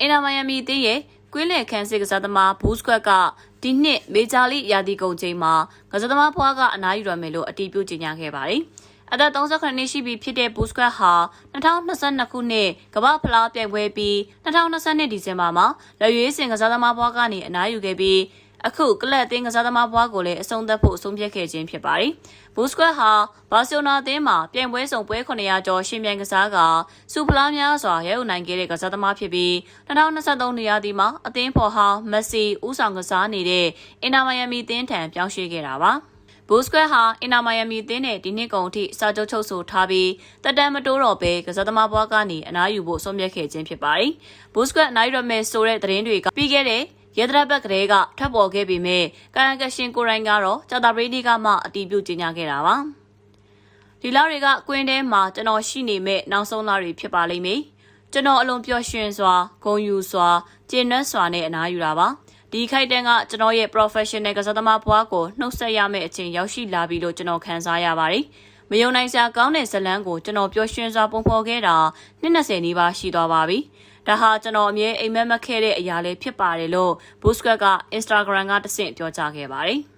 အင်နာမိုင်ယာမီအသင်းရဲ့ကွင်းလယ်ခန်းစစ်ကစားသမားဘူးစကွက်ကဒီနှစ်မေဂျာလိရာသီကုန်ချိန်မှာကစားသမားဖွားကအနားယူရမယ်လို့အတည်ပြုကြေညာခဲ့ပါတယ်။အသက်38နှစ်ရှိပြီဖြစ်တဲ့ဘူးစကွက်ဟာ2022ခုနှစ်ကမ္ဘာဖလားပြိုင်ပွဲပြီး2022ဒီဇင်ဘာမှာလက်ရွေးစင်ကစားသမားဘွားကနေအနားယူခဲ့ပြီး အခုကလပ်အသင်းကစားသမားဘွားကိုလည်းအဆုံးသတ်ဖို့ဆုံးဖြတ်ခဲ့ခြင်းဖြစ်ပါတယ်။ဘူးစကွက်ဟာဘာစီလိုနာအသင်းမှာပြိုင်ပွဲဆောင်ပွဲ900ကျော်ရှင်ပြိုင်ကစားကစူဖလားများစွာရဲအုပ်နိုင်ခဲ့တဲ့ကစားသမားဖြစ်ပြီး2023နေရာဒီမှာအသင်းဖော်ဟောင်းမက်ဆီဦးဆောင်ကစားနေတဲ့အင်နာမိုင်ယာမီအသင်းထံပြောင်းရွှေ့ခဲ့တာပါ။ဘူစကွက်ဟာအင်နာမိုင်ယာမီအသင်းနဲ့ဒီနှစ်ကုန်အထိစာချုပ်ချုပ်ဆိုထားပြီးတက်တမ်းမတိုးတော့ဘဲကစားသမားဘွားကနေအနားယူဖို့ဆုံးဖြတ်ခဲ့ခြင်းဖြစ်ပါတယ်။ဘူစကွက်အနားယူရမယ်ဆိုတဲ့သတင်းတွေကပြီးခဲ့တဲ့ ရဲဒရဘက်ကလေးကထွက်ပေါ်ခဲ့ပေမဲ့ကာယကရှင်ကိုရိုင်းကတော့ဂျာတာပရိဒီကမှအတီးပြုတ်ကြေညာခဲ့တာပါ။ဒီလောက်တွေကကွင်းထဲမှာကျွန်တော်ရှိနေမဲ့နောက်ဆုံးသားတွေဖြစ်ပါလိမ့်မယ်။ကျွန်တော်အလွန်ပျော်ရွှင်စွာဂုဏ်ယူစွာကျေနပ်စွာနဲ့အနားယူတာပါ။ဒီခိုက်တန်းကကျွန်တော်ရဲ့ professional ကစားသမားဘွားကိုနှုတ်ဆက်ရမယ့်အချိန်ရောက်ရှိလာပြီလို့ကျွန်တော်ခံစားရပါတယ်။မယုံနိုင်စရာကောင်းတဲ့ဇတ်လန်းကိုကျွန်တော်ပျော်ရွှင်စွာပုံဖော်ခဲ့တာနှစ်20နီးပါးရှိသွားပါပြီ။ ဒါဟာကျွန်တော်အမြဲအိမ်မက်မက်ခဲ့တဲ့အရာလေးဖြစ်ပါတယ်လို့ Busquets က Instagram ကတဆင့်ပြောကြားခဲ့ပါတယ်။